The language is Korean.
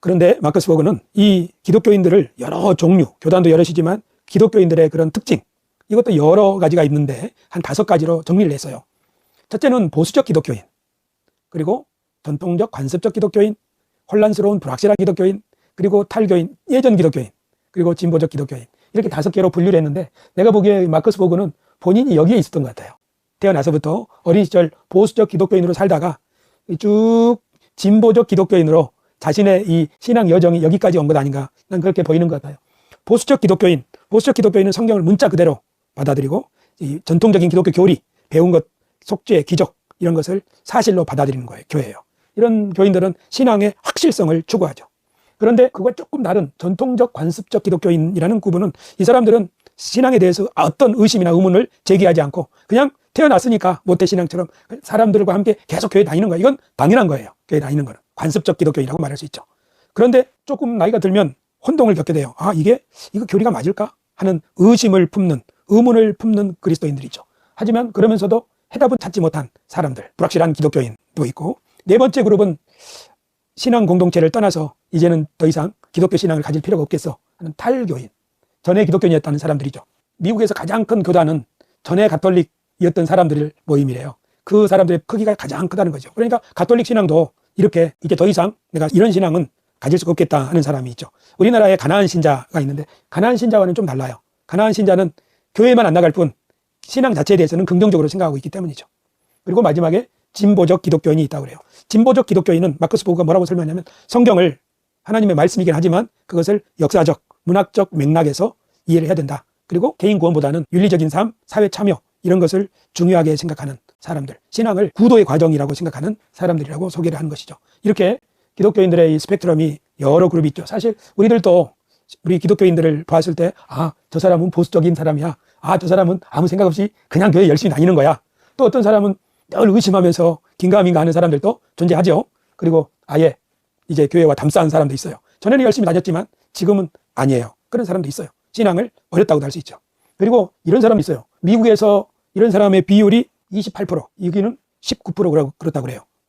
그런데 마커스 보그는 이 기독교인들을 여러 종류, 교단도 여럿이지만 기독교인들의 그런 특징, 이것도 여러 가지가 있는데 한 다섯 가지로 정리를 했어요. 첫째는 보수적 기독교인, 그리고 전통적 관습적 기독교인, 혼란스러운 불확실한 기독교인, 그리고 탈교인, 예전 기독교인, 그리고 진보적 기독교인. 이렇게 다섯 개로 분류를 했는데 내가 보기에 마커스 보그는 본인이 여기에 있었던 것 같아요. 태어나서부터 어린 시절 보수적 기독교인으로 살다가 쭉 진보적 기독교인으로 자신의 이 신앙 여정이 여기까지 온 것 아닌가 난 그렇게 보이는 것 같아요. 보수적 기독교인, 보수적 기독교인은 성경을 문자 그대로 받아들이고 이 전통적인 기독교 교리, 배운 것, 속죄, 기적 이런 것을 사실로 받아들이는 거예요. 교회예요. 이런 교인들은 신앙의 확실성을 추구하죠. 그런데 그거 조금 다른 전통적 관습적 기독교인이라는 구분은 이 사람들은 신앙에 대해서 어떤 의심이나 의문을 제기하지 않고 그냥 태어났으니까 모태신앙처럼 사람들과 함께 계속 교회 다니는 거예요. 이건 당연한 거예요. 교회 다니는 거는. 관습적 기독교인이라고 말할 수 있죠. 그런데 조금 나이가 들면 혼동을 겪게 돼요. 아, 이게, 이거 교리가 맞을까? 하는 의심을 품는, 의문을 품는 그리스도인들이죠. 하지만 그러면서도 해답은 찾지 못한 사람들, 불확실한 기독교인도 있고, 네 번째 그룹은 신앙 공동체를 떠나서 이제는 더 이상 기독교 신앙을 가질 필요가 없겠어 하는 탈교인, 전에 기독교인이었다는 사람들이죠. 미국에서 가장 큰 교단은 전에 가톨릭이었던 사람들 모임이래요. 그 사람들의 크기가 가장 크다는 거죠. 그러니까 가톨릭 신앙도 이렇게 이제 더 이상 내가 이런 신앙은 가질 수가 없겠다 하는 사람이 있죠. 우리나라에 가나안 신자가 있는데 가나안 신자와는 좀 달라요. 가나안 신자는 교회만 안 나갈 뿐 신앙 자체에 대해서는 긍정적으로 생각하고 있기 때문이죠. 그리고 마지막에 진보적 기독교인이 있다고 그래요. 진보적 기독교인은 마크스 보그가 뭐라고 설명하냐면 성경을 하나님의 말씀이긴 하지만 그것을 역사적, 문학적 맥락에서 이해를 해야 된다. 그리고 개인 구원보다는 윤리적인 삶, 사회 참여 이런 것을 중요하게 생각하는 사람들, 신앙을 구도의 과정이라고 생각하는 사람들이라고 소개를 하는 것이죠. 이렇게 기독교인들의 이 스펙트럼이 여러 그룹이 있죠. 사실 우리들도 우리 기독교인들을 봤을 때, 아, 저 사람은 보수적인 사람이야. 아, 저 사람은 아무 생각 없이 그냥 교회 열심히 다니는 거야. 또 어떤 사람은 늘 의심하면서 긴가민가 하는 사람들도 존재하죠. 그리고 아예 이제 교회와 담쌓은 사람도 있어요. 전에는 열심히 다녔지만 지금은 아니에요. 그런 사람도 있어요. 신앙을 버렸다고도 할 수 있죠. 그리고 이런 사람이 있어요. 미국에서 이런 사람의 비율이 28%, 여기는 19%라고 그렇다고 그래요.